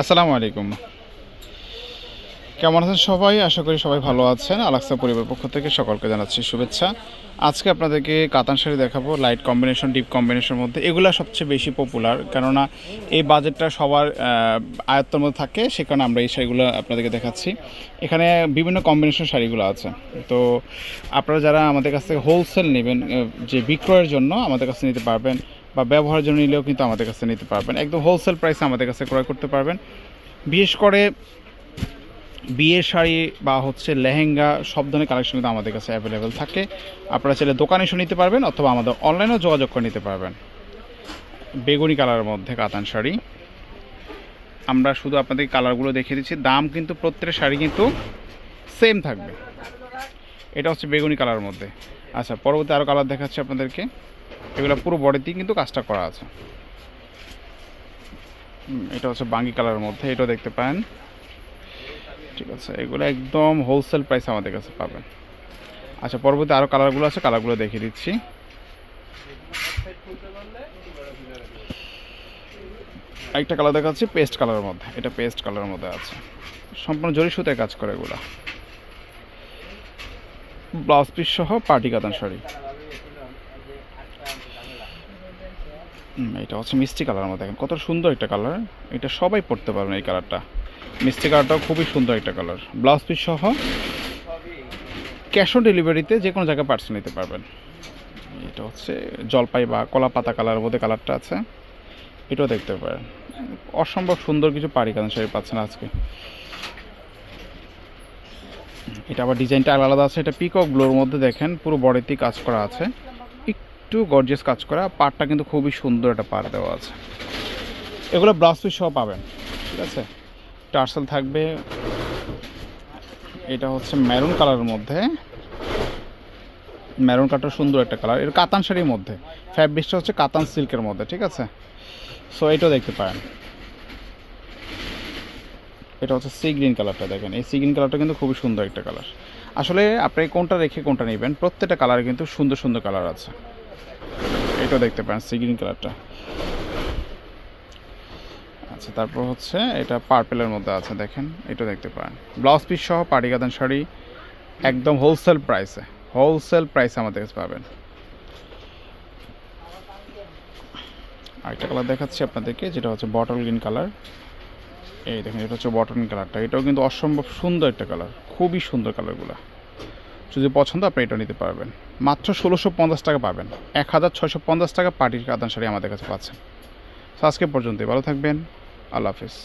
আসসালামু আলাইকুম। কেমন আছেন সবাই? আশা করি সবাই ভালো আছেন। আলাক্সা পরিবার পক্ষ থেকে সকলকে জানাচ্ছি শুভেচ্ছা। আজকে আপনাদেরকে কাতান শাড়ি দেখাবো লাইট কম্বিনেশন ডিপ কম্বিনেশনের মধ্যে। এগুলা সবচেয়ে বেশি পপুলার কেননা এই বাজেটটা সবার আয়ত্তের মধ্যে থাকে, সে কারণে আমরা এই শাড়িগুলো আপনাদেরকে দেখাচ্ছি। এখানে বিভিন্ন কম্বিনেশন শাড়িগুলো আছে। তো আপনারা যারা আমাদের কাছ থেকে হোলসেল নেবেন যে বিক্রয়ের জন্য আমাদের কাছে নিতে পারবেন বা ব্যবহারের জন্য নিলেও কিন্তু আমাদের কাছে নিতে পারবেন। একদম হোলসেল প্রাইসে আমাদের কাছে ক্রয় করতে পারবেন। বিশেষ করে বিয়ের শাড়ি বা হচ্ছে লেহেঙ্গা, সব ধরনের কালেকশন কিন্তু আমাদের কাছে অ্যাভেলেবেল থাকে। আপনারা চাইলে দোকানে এসে নিতে পারবেন অথবা আমাদের অনলাইনেও যোগাযোগ করে নিতে পারবেন। বেগুনি কালারের মধ্যে কাতান শাড়ি। আমরা শুধু আপনাদের কালারগুলো দেখিয়ে দিচ্ছি। দাম কিন্তু প্রত্যেকটা শাড়ি কিন্তু সেম থাকবে। এটা হচ্ছে বেগুনি কালারের মধ্যে। আচ্ছা পরবর্তী আরও কালার দেখাচ্ছি আপনাদেরকে। এগুলো পুরো বডিতেই কিন্তু কাজটা করা আছে। এটা হচ্ছে বাঙ্গি কালারের মধ্যে, এটাও দেখতে পারেন। ঠিক আছে, এগুলো একদম হোলসেল প্রাইস আমাদের কাছে পাবেন। আচ্ছা পরবর্তী আরও কালারগুলো আছে কালারগুলো দেখিয়ে দিচ্ছি। একটা কালার দেখাচ্ছি পেস্ট কালারের মধ্যে, এটা পেস্ট কালারের মধ্যে আছে। সম্পূর্ণ জরি সুতায় কাজ করে এগুলো। ব্লাউজ পিস সহ পার্টি কাতান শাড়ি এটা হচ্ছে মিষ্টি কালার মধ্যে দেখেন। কত সুন্দর একটা কালার। এটা সবাই পড়তে পারবেন এই কালারটা। মিষ্টি কালারটাও খুবই সুন্দর একটা কালার। ব্লাউজ পিস সহ ক্যাশ অন ডেলিভারিতে যে কোনো জায়গায় পার্সেল নিতে পারবেন। এটা হচ্ছে জলপাই বা কলা পাতা কালারের মধ্যে কালারটা আছে। এটাও দেখতে পারেন। অসম্ভব সুন্দর কিছু পাড়ি কারণ শাড়ি পাচ্ছেন আজকে। এটা আবার ডিজাইনটা আলাদা আছে। এটা পিকক ব্লোর মধ্যে দেখেন, পুরো বডিতেই কাজ করা আছে। একটু গর্জিয়াস কাজ করা, পাড়টা কিন্তু খুবই সুন্দর একটা পাড় দেওয়া আছে। এগুলো ব্লাউজ পিস পাবেন, ঠিক আছে? টার্সেল থাকবে, এটা হচ্ছে মেরুন কালারের মধ্যে। মেরুন কালারটা সুন্দর একটা কালার এটা কাতান শাড়ির মধ্যে। ফ্যাব্রিকটা হচ্ছে কাতান সিল্কের মধ্যে, ঠিক আছে? সো এটাও দেখতে পারেন। এটা হচ্ছে সি গ্রিন কালারটা দেখেন, এই সি গ্রিন কালারটা কিন্তু খুবই সুন্দর একটা কালার আসলে আপনি কোনটা রেখে কোনটা নেবেন, প্রত্যেকটা কালারে কিন্তু সুন্দর সুন্দর কালার আছে। এটাও দেখতে পারেন, সি গ্রিন কালারটা। আচ্ছা তারপর হচ্ছে এটা পার্পেলের মধ্যে আছে, দেখেন এটা দেখতে পারেন। ব্লাউজ পিস সহ পাটি কাতান শাড়ি, একদম হোলসেল প্রাইসে হোলসেল প্রাইসে আমাদের কাছে পাবেন। আরেকটা কালার দেখাচ্ছি আপনাদেরকে, যেটা হচ্ছে বটল গ্রিন কালার এই দেখেন, এটা হচ্ছে বটল গ্রিন কালারটা এটাও কিন্তু অসম্ভব সুন্দর একটা কালার খুবই সুন্দর কালারগুলো যদি পছন্দ, আপনি এটা নিতে পারবেন। মাত্র ষোলোশো পঞ্চাশ টাকা পাবেন। এক হাজার ছয়শো পঞ্চাশ টাকা পার্টির কাতান শাড়ি আমাদের কাছে পাচ্ছেন। আজকে পর্যন্তই। ভালো থাকবেন। আল্লাহ হাফিজ।